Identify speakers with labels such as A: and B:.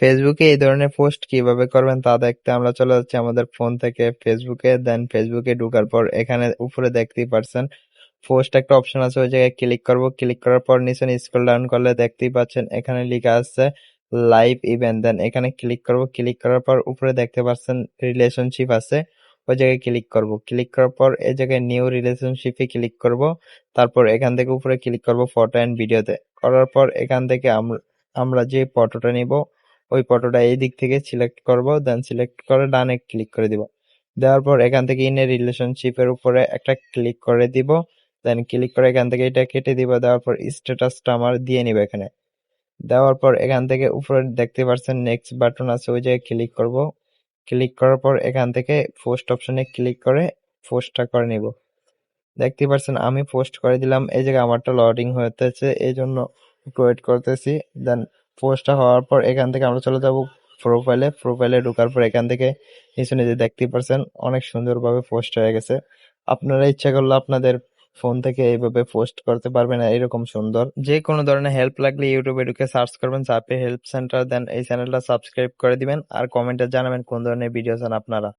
A: ফেসবুকে এই ধরনের পোস্ট কীভাবে করবেন তা দেখতে আমরা চলে যাচ্ছি আমাদের ফোন থেকে ফেসবুকে দেন ফেসবুকে ঢোকার পর এখানে উপরে দেখতেই পারছেন পোস্ট একটা অপশন আছে, ওই জায়গায় ক্লিক করব। ক্লিক করার পর নিচে স্ক্রল ডাউন করলে দেখতেই পাচ্ছেন এখানে লেখা আছে লাইভ ইভেন্ট দেন এখানে ক্লিক করব। ক্লিক করার পর উপরে দেখতে পাচ্ছেন রিলেশনশিপ আছে, ওই জায়গায় ক্লিক করব। ক্লিক করার পর এই জায়গায় নিউ রিলেশনশিপে ক্লিক করব। তারপর এখান থেকে উপরে ক্লিক করব ফটো অ্যান্ড ভিডিওতে করার পর এখান থেকে আমরা যে ফটোটা নিব ওই ফটোটা এই দিক থেকে সিলেক্ট করব দেন সিলেক্ট করে ডানে ক্লিক করে দিব। দেওয়ার পর এখান থেকে ইন রিলেশনশিপের উপরে একটা ক্লিক করে দিব দেন ক্লিক করে এখান থেকে এটা কেটে দিব, দেওয়ার পর স্ট্যাটাসটা আমার দিয়ে নিব এখানে। দেওয়ার পর এখান থেকে উপরে দেখতে পাচ্ছেন নেক্সট বাটন আছে, ওই জায়গায় ক্লিক করব। ক্লিক করার পর এখান থেকে পোস্ট অপশনে ক্লিক করে পোস্টটা করে নিব। দেখতে পাচ্ছেন আমি পোস্ট করে দিলাম, এই জায়গায় আমারটা লোডিং হতেছে এই জন্য ওয়েট করতেছি দেন পোস্টটা হওয়ার পর এখান থেকে আমরা চলে যাব প্রোফাইলে প্রোফাইলে ঢোকার পর এখান থেকে নিচে নিচে দেখতেই পারছেন, অনেক সুন্দরভাবে পোস্ট হয়ে গেছে। আপনারা ইচ্ছা করলে আপনাদের ফোন থেকে এইভাবে পোস্ট করতে পারবেন, এরকম সুন্দর। যে কোনো ধরনের হেল্প লাগলে ইউটিউবে ঢুকে সার্চ করবেন চাপে হেল্প সেন্টার দেন এই চ্যানেলটা সাবস্ক্রাইব করে দিবেন। আর কমেন্টে জানাবেন কোন ধরনের ভিডিও চান আপনারা।